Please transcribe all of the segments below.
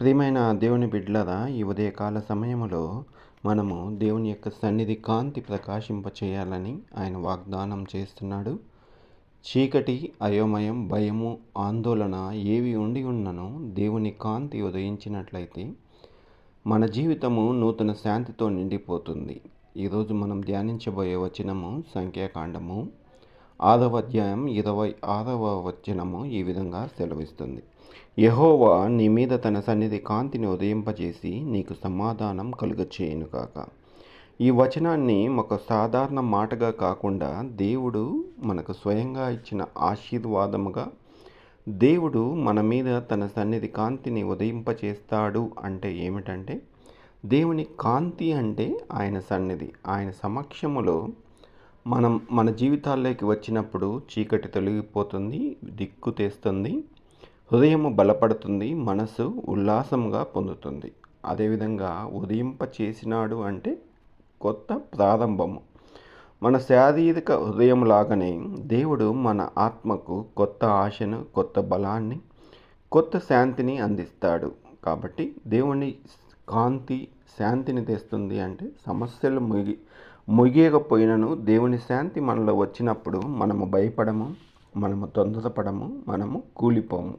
ప్రియమైన దేవుని బిడ్డలరా ఈ ఉదయకాల సమయంలో మనము దేవుని యొక్క సన్నిధి కాంతి ప్రకాశింప చేయాలని ఆయన వాగ్దానం చేస్తున్నాడు. చీకటి అయోమయం భయము ఆందోళన ఏవి ఉండి ఉన్నను దేవుని కాంతి ఉదయించినట్లయితే మన జీవితము నూతన శాంతితో నిండిపోతుంది. ఈరోజు మనం ధ్యానించబోయే వచనము సంఖ్యాకాండము. ఆరవ అధ్యాయం ఇరవై ఆరవ వచనము ఈ విధంగా సెలవిస్తుంది. యహోవా నీ మీద తన సన్నిధి కాంతిని ఉదయింపజేసి నీకు సమాధానం కలుగచేయను కాక ఈ వచనాన్ని ఒక సాధారణ మాటగా కాకుండా దేవుడు మనకు స్వయంగా ఇచ్చిన ఆశీర్వాదముగా దేవుడు మన మీద తన సన్నిధి కాంతిని ఉదయింపచేస్తాడు అంటే ఏమిటంటే దేవుని కాంతి అంటే ఆయన సన్నిధి ఆయన సమక్షములో మనం మన జీవితాల్లోకి వచ్చినప్పుడు చీకటి తొలగిపోతుంది దిక్కు తెస్తుంది హృదయము బలపడుతుంది మనసు ఉల్లాసంగా పొందుతుంది. అదేవిధంగా ఉదయింప చేసినాడు అంటే కొత్త ప్రారంభము. మన శారీరక హృదయం లాగానే దేవుడు మన ఆత్మకు కొత్త ఆశను కొత్త బలాన్ని కొత్త శాంతిని అందిస్తాడు. కాబట్టి దేవుని కాంతి శాంతిని తెస్తుంది అంటే సమస్యలు ముగి ముగియకపోయినను దేవుని శాంతి మనలో వచ్చినప్పుడు మనము భయపడము మనము తొందరపడము మనము కూలిపోము.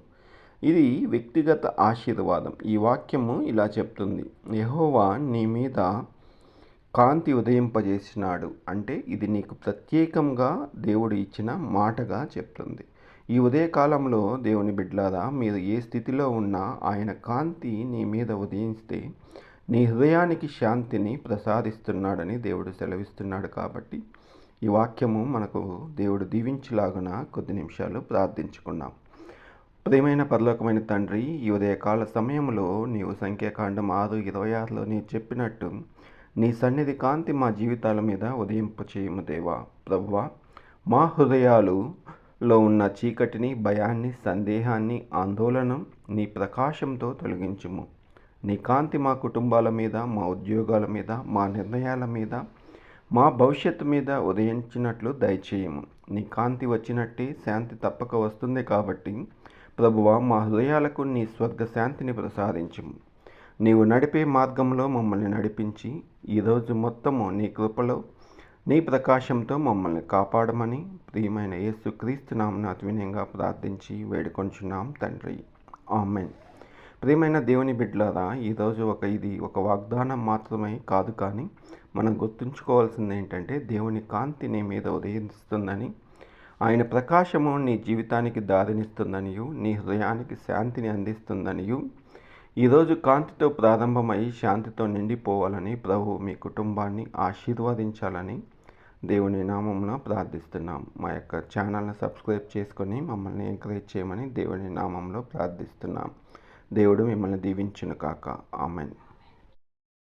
ఇది వ్యక్తిగత ఆశీర్వాదం. ఈ వాక్యము ఇలా చెప్తుంది. యహోవా నీ మీద కాంతి ఉదయింపజేసినాడు అంటే ఇది నీకు ప్రత్యేకంగా దేవుడు ఇచ్చిన మాటగా చెప్తుంది. ఈ ఉదయకాలంలో దేవుని బిడ్లారా మీరు ఏ స్థితిలో ఉన్నా ఆయన కాంతి నీ మీద ఉదయిస్తే నీ హృదయానికి శాంతిని ప్రసాదిస్తున్నాడని దేవుడు సెలవిస్తున్నాడు కాబట్టి ఈ వాక్యము మనకు దేవుడు దీవించులాగున కొద్ది నిమిషాలు ప్రార్థించుకున్నాం. ప్రియమైన పరలోకమైన తండ్రి ఈ ఉదయకాల సమయంలో నీవు సంఖ్యాకాండం ఆరు ఇరవై ఆరులో నీవు చెప్పినట్టు నీ సన్నిధి కాంతి మా జీవితాల మీద ఉదయింపు చేయము దేవా. ప్రవ్వా మా హృదయాలులో ఉన్న చీకటిని భయాన్ని సందేహాన్ని ఆందోళన నీ ప్రకాశంతో తొలగించుము. నీ కాంతి మా కుటుంబాల మీద మా ఉద్యోగాల మీద మా నిర్ణయాల మీద మా భవిష్యత్తు మీద ఉదయించినట్లు దయచేయము. నీ కాంతి వచ్చినట్టే శాంతి తప్పక వస్తుంది కాబట్టి ప్రభువ మా హృదయాలకు నీ స్వర్గ శాంతిని ప్రసాదించుము. నీవు నడిపే మార్గంలో మమ్మల్ని నడిపించి ఈరోజు మొత్తము నీ కృపలో నీ ప్రకాశంతో మమ్మల్ని కాపాడమని ప్రియమైన యేసు క్రీస్తు నామన వినయంగా ప్రార్థించి వేడుకొంచున్నాం తండ్రి. ఆమెన్. ప్రియమైన దేవుని బిడ్డలారా ఈరోజు ఒక ఇది ఒక వాగ్దానం మాత్రమే కాదు కానీ మనం గుర్తుంచుకోవాల్సింది ఏంటంటే దేవుని కాంతి నీ మీద ఉదయిస్తుందని ఆయన ప్రకాశము నీ జీవితానికి దారినిస్తుందనియు నీ హృదయానికి శాంతిని అందిస్తుందనియు. ఈరోజు కాంతితో ప్రారంభమై శాంతితో నిండిపోవాలని ప్రభు మీ కుటుంబాన్ని ఆశీర్వదించాలని దేవుని నామంలో ప్రార్థిస్తున్నాం. మా యొక్క ఛానల్ని సబ్స్క్రైబ్ చేసుకొని మమ్మల్ని ఎంకరేజ్ చేయమని దేవుని నామంలో ప్రార్థిస్తున్నాం. దేవుడు మిమ్మల్ని దీవించును కాక. ఆమెన్.